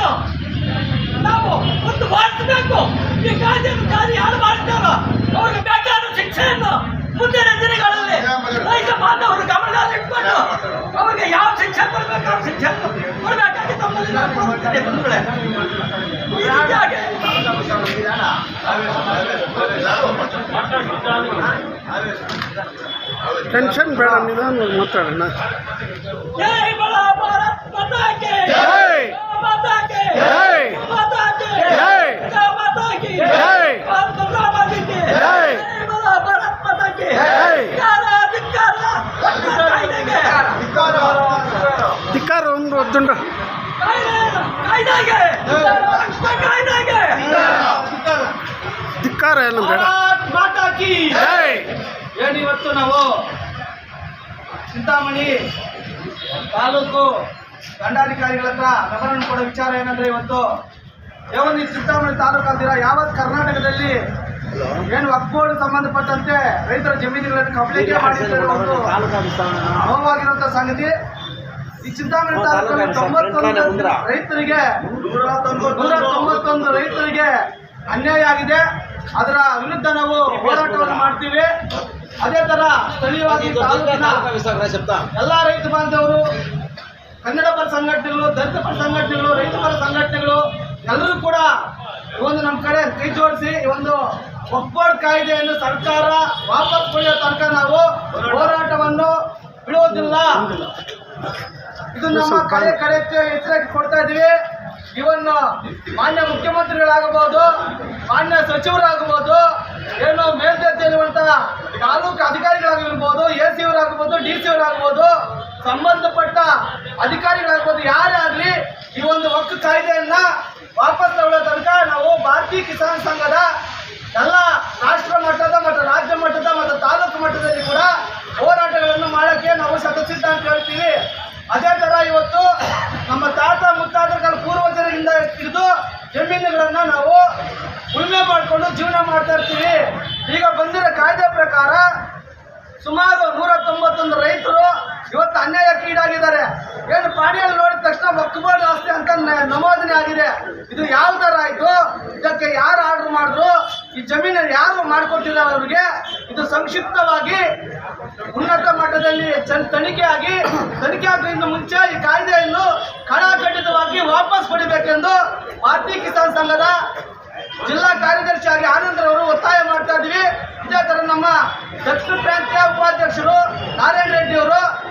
ಕಾಯ್ದೆಯನ್ನು ನಾವು ಒಂದು ಮಾಡಿಸಬೇಕು ಈ ಕಾಯ್ದೆಯನ್ನು ಜಾರಿ ಯಾರು ಮಾಡಿದ್ದಾರೋ. ಅವ್ರಿಗೆ ಬೇಕಾದ ಶಿಕ್ಷೆಯನ್ನು ಮುಂದಿನ ದಿನಗಳಲ್ಲಿ ರೈತ ಬಾಂಧವರು ಗಮನದಲ್ಲಿಟ್ಕೊಂಡು ಅವರಿಗೆ ಯಾವ ಶಿಕ್ಷೆ ಕೊಡಬೇಕು ಅವ್ರ ಶಿಕ್ಷೆ ಕೊಡಬೇಕಾಗಿ ತಮ್ಮಲ್ಲಿ ನಾನು ಕೋರುತ್ತೇನೆ ಬಂಧುಗಳೇ. ಈ ರೀತಿಯಾಗಿ ಟೆನ್ಷನ್ ಬೇಡ ನಿಧಾನವಾಗಿ ಮಾತಾಡೋಣ. ಜೈ ಬಲ ಭಾರತ್ ಮಾತಾ ಕಿ ಧಿಕ್ಕಾರ, ಒಂದು ಒದ್ದುಂಡ ಕಾಯ್ದೆ, ಕಾಯ್ದೆಗೆ. ಒಟ್ಟು ಕಾಯ್ದೆಗೆ. ಧಿಕ್ಕಾರ ಏನು ಬೇಡ. ಏನಿವತ್ತು ನಾವು? ಚಿಂತಾಮಣಿ ತಾಲೂಕು ದಂಡಾಧಿಕಾರಿಗಳ ಹತ್ರ ಗಮನ ಕೊಡೋ ವಿಚಾರ ಏನಂದ್ರೆ ಇವತ್ತು ಯಾವೊಂದು ಈ ಚಿಂತಾಮಣಿ ತಾಲೂಕು ಅಂತೀರ ಯಾವತ್ತು ಕರ್ನಾಟಕದಲ್ಲಿ ಏನು ಒಕ್ಕೋಡು ಸಂಬಂಧಪಟ್ಟಂತೆ ರೈತರ ಜಮೀನುಗಳನ್ನು ಕಬಳಿಕೆ ನೋವಾಗಿರುವಂತ ಸಂಗತಿ. ಈ ಚಿಂತಾಮಣಿ ತಾಲೂಕಲ್ಲಿ ತೊಂಬತ್ತೊಂದು ರೈತರಿಗೆ ನೂರ ತೊಂಬತ್ತೊಂದು ರೈತರಿಗೆ ಅನ್ಯಾಯ ಆಗಿದೆ. ಅದರ ವಿರುದ್ಧ ನಾವು ಹೋರಾಟವನ್ನು ಮಾಡ್ತೀವಿ. ಅದೇ ತರ ಸ್ಥಳೀಯವಾಗಿ ಎಲ್ಲಾ ಎಲ್ಲ ರೈತ ಬಾಂಧವರು ಕನ್ನಡ ಪರ ಸಂಘಟನೆಗಳು ದಲಿತ ಪರ ಸಂಘಟನೆಗಳು ರೈತ ಪರ ಸಂಘಟನೆಗಳು ಎಲ್ಲರೂ ಕೂಡ ಈ ಒಂದು ನಮ್ಮ ಕಡೆ ಕೈ ಜೋಡಿಸಿ ಈ ಒಂದು ಒಪ್ಪೋಡ್ ಕಾಯ್ದೆಯನ್ನು ಸರ್ಕಾರ ವಾಪಸ್ ಪಡೆಯೋ ತನಕ ನಾವು ಹೋರಾಟವನ್ನು ಬಿಡುವುದಿಲ್ಲ. ಇದು ನಮ್ಮ ಕಡೆ ಕಡೆ ಎಚ್ಚರಿಕೆ ಕೊಡ್ತಾ ಇದೀವಿ. ಇವನ್ನು ಮಾನ್ಯ ಮುಖ್ಯಮಂತ್ರಿಗಳಾಗಬಹುದು ಮಾನ್ಯ ಸಚಿವರಾಗಬಹುದು ಏನು ಮೇಲ್ದರ್ಜೆಯಲ್ಲಿರುವಂತಹ ತಾಲೂಕು ಅಧಿಕಾರಿಗಳಾಗಿರ್ಬೋದು ಎ ಸಿ ಅವರಾಗಬಹುದು ಡಿ ಸಿ ಅವರಾಗಬಹುದು ಸಂಬಂಧಪಟ್ಟ ಅಧಿಕಾರಿಗಳಾಗ್ಬೋದು ಯಾರೇ ಆಗಲಿ ಈ ಒಂದು ಒಕ್ಕ ಕಾಯ್ದೆಯನ್ನ ವಾಪಸ್ ತಗೊಳ್ಳೋ ತನಕ ನಾವು ಭಾರತೀಯ ಕಿಸಾನ್ ಸಂಘದ ಎಲ್ಲ ರಾಷ್ಟ್ರ ಮಟ್ಟದ ಮತ್ತು ರಾಜ್ಯ ಮಟ್ಟದ ಮತ್ತು ತಾಲೂಕು ಮಟ್ಟದಲ್ಲಿ ಕೂಡ ಹೋರಾಟಗಳನ್ನು ಮಾಡೋಕ್ಕೆ ನಾವು ಸತಸಿದ್ಧ ಅಂತ ಹೇಳ್ತೀವಿ. ಅದೇ ತರ ಇವತ್ತು ನಮ್ಮ ತಾತ ಮುತ್ತಾತಗಳ ಪೂರ್ವಜರಿಂದ ಹಿಡಿದು ಜಮೀನುಗಳನ್ನು ನಾವು ಉಳುಮೆ ಮಾಡಿಕೊಂಡು ಜೀವನ ಮಾಡ್ತಾ ಇರ್ತೀವಿ. ಈಗ ಬಂದಿರೋ ಕಾಯ್ದೆ ಪ್ರಕಾರ ಸುಮಾರು ನೂರ ತೊಂಬತ್ತೊಂದು ರೈತರು ಇವತ್ತು ಅನ್ಯಾಯಕ್ಕೆ ಈಡಾಗಿದ್ದಾರೆ ಏನು ಪಾಣಿಯಲ್ಲಿ ನೋಡಿದ ತಕ್ಷಣ ಮಕ್ಕಬಾರ್ದು ಆಸ್ತಿ ಅಂತ ನಮೋದನೆ ಆಗಿದೆ. ಇದು ಯಾವ ಥರ ಆಯ್ತು? ಇದಕ್ಕೆ ಯಾರು ಆರ್ಡರ್ ಮಾಡಿದ್ರು? ಈ ಜಮೀನಲ್ಲಿ ಯಾರು ಮಾಡಿಕೊಟ್ಟಿದ್ದಾರೆ ಅವರಿಗೆ? ಇದು ಸಂಕ್ಷಿಪ್ತವಾಗಿ ಉನ್ನತ ಮಟ್ಟದಲ್ಲಿ ಚನ್- ತನಿಖೆ ಆಗಿ ತನಿಖೆ ಆಗೋದ್ರಿಂದ ಮುಂಚೆ ಈ ಕಾಯ್ದೆಯನ್ನು ಕಡಾಖಂಡಿತವಾಗಿ ವಾಪಸ್ ಪಡಿಬೇಕೆಂದು ಭಾರತೀಯ ಕಿಸಾನ್ ಸಂಘದ ಜಿಲ್ಲಾ ಕಾರ್ಯದರ್ಶಿಯಾಗಿ ಆನಂದ್ ಅವರು ಒತ್ತಾಯ ಮಾಡ್ತಾ ಇದ್ವಿ. ಇದೇ ಥರ ನಮ್ಮ ದಕ್ಷಿಣ ಪ್ರಾಂತ್ಯ ಉಪಾಧ್ಯಕ್ಷರು ನಾರಾಯಣ ರೆಡ್ಡಿ ಅವರು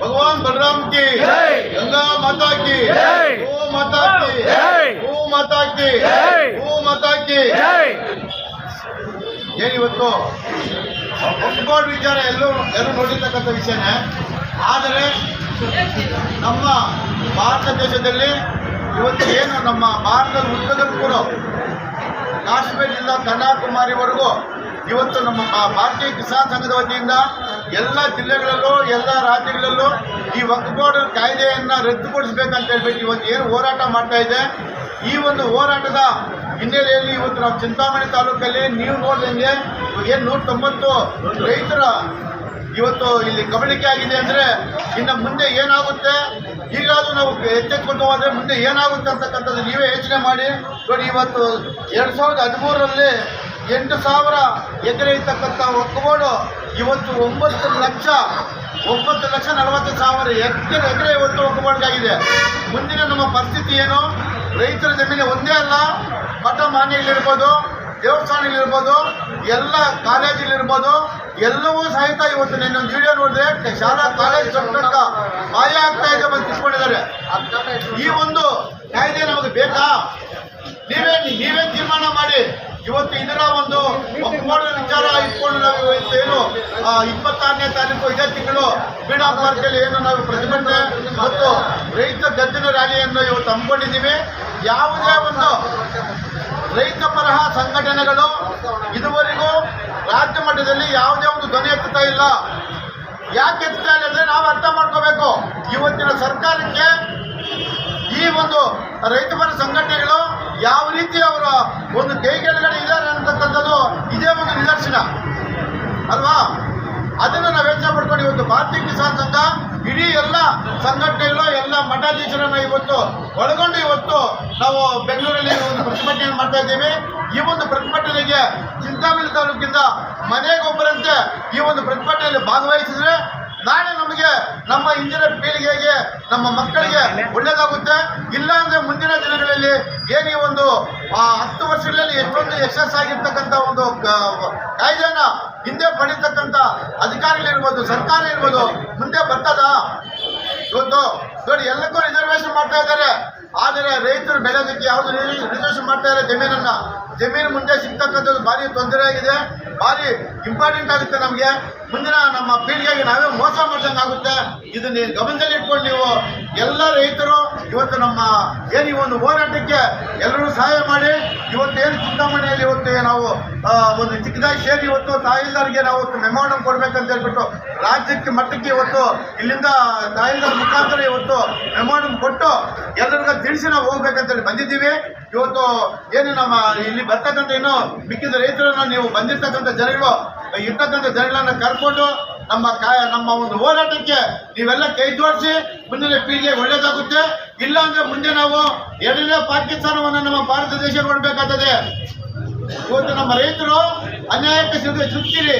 भगवान बलराम की जय। गंगा माता की जय। गो माता की जय। गो माता की जय। गो माता की ಜೈ ಏನಿವತ್ತು ಒಪ್ಪಿಕೊಂಡು ವಿಚಾರ ಎಲ್ಲರೂ ಎಲ್ಲರೂ ನೋಡಿರ್ತಕ್ಕಂಥ ವಿಷಯನೇ ಆದರೆ ನಮ್ಮ ಭಾರತ ದೇಶದಲ್ಲಿ ಇವತ್ತು ಏನು ನಮ್ಮ ಭಾರತದ ಉದ್ದಗಲಕ್ಕೂ ಕೂಡ ಕಾಶ್ಮೀರದಿಂದ ಕನ್ಯಾಕುಮಾರಿವರೆಗೂ ಇವತ್ತು ನಮ್ಮ ಭಾರತೀಯ ಕಿಸಾನ್ ಸಂಘದ ವತಿಯಿಂದ ಎಲ್ಲ ಜಿಲ್ಲೆಗಳಲ್ಲೂ, ಎಲ್ಲ ರಾಜ್ಯಗಳಲ್ಲೂ ಈ ವಕ್ಫ್ ಬೋರ್ಡ್ ಕಾಯ್ದೆಯನ್ನು ರದ್ದುಗೊಳಿಸಬೇಕಂತ ಹೇಳ್ಬಿಟ್ಟು ಇವತ್ತು ಏನು ಹೋರಾಟ ಮಾಡ್ತಾ ಇದೆ. ಈ ಒಂದು ಹೋರಾಟದ ಹಿನ್ನೆಲೆಯಲ್ಲಿ ಇವತ್ತು ನಾವು ಚಿಂತಾಮಣಿ ತಾಲೂಕಲ್ಲಿ ನೀವು ನೋಡಿದಂಗೆ ಏನು ನೂರ ತೊಂಬತ್ತು ರೈತರ ಇವತ್ತು ಇಲ್ಲಿ ಕಬಳಿಕೆ ಆಗಿದೆ ಅಂದರೆ ಇನ್ನು ಮುಂದೆ ಏನಾಗುತ್ತೆ? ಈಗಾದರೂ ನಾವು ಎಚ್ಚೆತ್ಕೊಂಡು ಹೋದ್ರೆ ಮುಂದೆ ಏನಾಗುತ್ತೆ ಅಂತಕ್ಕಂಥದ್ದು ನೀವೇ ಯೋಚನೆ ಮಾಡಿ. ನೋಡಿ, ಇವತ್ತು ಎರಡು ಸಾವಿರದ ಹದಿಮೂರರಲ್ಲಿ ಎಂಟು ಸಾವಿರ ಎಕರೆ ಇರ್ತಕ್ಕಂಥ ಒಕ್ಕಬೋಡು ಇವತ್ತು ಒಂಬತ್ತು ಲಕ್ಷ ಒಂಬತ್ತು ಲಕ್ಷ ನಲವತ್ತು ಸಾವಿರ ಎಕರೆ ಎಕರೆ ಇವತ್ತು ಒಕ್ಕಬೋಡ್ಗಾಗಿದೆ ಮುಂದಿನ ನಮ್ಮ ಪರಿಸ್ಥಿತಿ ಏನು? ರೈತರ ಜಮೀನು ಒಂದೇ ಅಲ್ಲ ಮಠ ಮಾನ್ಯಗಳಿರ್ಬೋದು ದೇವಸ್ಥಾನಗಳಿರ್ಬೋದು ಎಲ್ಲ ಕಾಲೇಜಲ್ಲಿರ್ಬೋದು ಎಲ್ಲವೂ ಸಹಿತ ಇವತ್ತು ನಿನ್ನ ವಿಡಿಯೋ ನೋಡಿದ್ರೆ ಶಾಲಾ, ಕಾಲೇಜ್ ಸಂಪರ್ಕ ಮಾಯ ಆಗ್ತಾ ಇದೆ ಬಂದು ತಿಳ್ಕೊಂಡಿದ್ದಾರೆ. ಈ ಒಂದು ಕಾಯ್ದೆ ನಮಗೆ ಬೇಕಾ? ನೀವೇ ನೀವೇ ತೀರ್ಮಾನ ಮಾಡಿ. ಇವತ್ತು ಇದರ ಒಂದು ಒಪ್ಪಂದದ ವಿಚಾರ ಇಟ್ಕೊಂಡು ನಾವು ಇವತ್ತು ಏನು ಇಪ್ಪತ್ತಾರನೇ ತಾರೀಕು ಇದೇ ತಿಂಗಳು ಬೀಡಾ ಪಾರ್ಕಲ್ಲಿ ಏನು ನಾವು ಪ್ರತಿಭಟನೆ ಮತ್ತು ರೈತ ಗದ್ದಿನ ರ್ಯಾಲಿಯನ್ನು ಇವತ್ತು ಹಮ್ಮಿಕೊಂಡಿದ್ದೀವಿ. ಯಾವುದೇ ಒಂದು ರೈತ ಪರಹ ಸಂಘಟನೆಗಳು ಇದುವರೆಗೂ ರಾಜ್ಯ ಮಟ್ಟದಲ್ಲಿ ಯಾವುದೇ ಒಂದು ಧ್ವನಿ ಎತ್ತುತ್ತಾ ಇಲ್ಲ. ಯಾಕೆ ಎತ್ತುತ್ತಾ ಇಲ್ಲ ಅಂದ್ರೆ ನಾವು ಅರ್ಥ ಮಾಡ್ಕೋಬೇಕು. ಇವತ್ತಿನ ಸರ್ಕಾರಕ್ಕೆ ಈ ಒಂದು ರೈತಪರ ಸಂಘಟನೆಗಳು ಯಾವ ರೀತಿ ಅವರ ಒಂದು ಕೈಗೆಳಗಡೆ ಇದ್ದಾರೆ ಅಂತಕ್ಕಂಥದ್ದು ಇದೇ ಒಂದು ನಿದರ್ಶನ. ಅಲ್ವಾ? ಅದನ್ನು ನಾವು ಯೋಚನೆ ಮಾಡ್ಕೊಂಡು ಇವತ್ತು ಭಾರತೀಯ ಕಿಸಾನ್ ಸಂಘ ಇಡೀ ಎಲ್ಲ ಸಂಘಟನೆಗಳು, ಎಲ್ಲ ಮಠಾಧೀಶರನ್ನ ಇವತ್ತು ಒಳಗೊಂಡು ಇವತ್ತು ನಾವು ಬೆಂಗಳೂರಲ್ಲಿ ಒಂದು ಪ್ರತಿಭಟನೆಯನ್ನು ಮಾಡ್ತಾ ಇದ್ದೀವಿ. ಈ ಒಂದು ಪ್ರತಿಭಟನೆಗೆ ಚಿಂತಾಮಣಿ ತಾಲೂಕಿಂದ ಮನೆಗೊಬ್ಬರಂತೆ ಈ ಒಂದು ಪ್ರತಿಭಟನೆಯಲ್ಲಿ ಭಾಗವಹಿಸಿದ್ರೆ ನಾಳೆ ನಮಗೆ ನಮ್ಮ ಇಂದಿನ ಪೀಳಿಗೆಗೆ ನಮ್ಮ ಮಕ್ಕಳಿಗೆ ಒಳ್ಳೇದಾಗುತ್ತೆ. ಇಲ್ಲ ಅಂದ್ರೆ ಮುಂದಿನ ದಿನಗಳಲ್ಲಿ ಏನೇ ಒಂದು ಆ, ಹತ್ತು ವರ್ಷಗಳಲ್ಲಿ ಎಷ್ಟೊಂದು ಯಶಸ್ ಆಗಿರ್ತಕ್ಕಂಥ ಒಂದು ಕಾಯ್ದೆನ ಹಿಂದೆ ಪಡಿತಕ್ಕಂಥ ಅಧಿಕಾರಿಗಳಿರ್ಬೋದು ಸರ್ಕಾರ ಇರ್ಬೋದು ಮುಂದೆ ಬರ್ತದ? ಇವತ್ತು ನೋಡಿ ಎಲ್ಲಕ್ಕೂ ರಿಸರ್ವೇಶನ್ ಮಾಡ್ತಾ ಇದ್ದಾರೆ. ಆದರೆ ರೈತರು ಬೆಳೆಯೋದಕ್ಕೆ ಯಾವುದು ರಿಸರ್ವೇಶನ್ ಮಾಡ್ತಾ ಇದ್ದಾರೆ? ಜಮೀನನ್ನ. ಜಮೀನು ಮುಂದೆ ಸಿಗ್ತಕ್ಕಂಥದ್ದು ಭಾರಿ ತೊಂದರೆ ಆಗಿದೆ. ಭಾರಿ ಇಂಪಾರ್ಟೆಂಟ್ ಆಗುತ್ತೆ ನಮಗೆ. ಮುಂದಿನ ನಮ್ಮ ಪೀಳಿಗೆಗೆ ನಾವೇ ಮೋಸ ಮಾಡ್ದಂಗೆ ಆಗುತ್ತೆ ಇದನ್ನ ಗಮನದಲ್ಲಿ ಇಟ್ಕೊಂಡು ನೀವು ಎಲ್ಲ ರೈತರು ಇವತ್ತು ನಮ್ಮ ಏನು ಈ ಒಂದು ಹೋರಾಟಕ್ಕೆ ಎಲ್ಲರೂ ಸಹಾಯ ಮಾಡಿ, ಇವತ್ತು ಏನು ಚಿಂತಾಮಣಿಯಲ್ಲಿ ಇವತ್ತು ನಾವು ಒಂದು ಚಿಕ್ಕದಾಗಿ ಸೇರಿ ಇವತ್ತು ತಾಯಿಲ್ದಾರ್ಗೆ ನಾವು ಮೆಮೋರಂ ಕೊಡ್ಬೇಕಂತ ಹೇಳ್ಬಿಟ್ಟು ರಾಜ್ಯಕ್ಕೆ ಮಟ್ಟಕ್ಕೆ ಇವತ್ತು ಇಲ್ಲಿಂದ ತಾಯಿಲ್ದಾರ್ ಮುಖಾಂತರ ಇವತ್ತು ಮೆಮೋರಂ ಕೊಟ್ಟು ಎಲ್ಲರಿಗೂ ತಿಳಿಸಿ ನಾವು ಹೋಗ್ಬೇಕಂತೇಳಿ ಬಂದಿದ್ದೀವಿ. ಇವತ್ತು ಏನು ನಮ್ಮ ಇಲ್ಲಿ ಬರ್ತಕ್ಕಂಥ ಏನು ಮಿಕ್ಕಿದ ರೈತರನ್ನ ನೀವು ಬಂದಿರ್ತಕ್ಕಂಥ ಜನಗಳು, ಇರ್ತಕ್ಕಂಥ ಜನಗಳನ್ನ ಕರ್ಕೊಂಡು ನಮ್ಮ ಕಾಯ ನಮ್ಮ ಒಂದು ಹೋರಾಟಕ್ಕೆ ನೀವೆಲ್ಲ ಕೈ ಜೋಡಿಸಿ ಮುಂದಿನ ಪೀಳಿಗೆ ಒಳ್ಳೇದಾಗುತ್ತೆ. ಇಲ್ಲ ಅಂದ್ರೆ ಮುಂದೆ ನಾವು ಎರಡನೇ ಪಾಕಿಸ್ತಾನವನ್ನು ನಮ್ಮ ಭಾರತ ದೇಶ ನೋಡ್ಬೇಕಾಗ್ತದೆ ಇವತ್ತು ನಮ್ಮ ರೈತರು ಅನ್ಯಾಯಕ್ಕೆ ಸಿಲುಕಿರಿ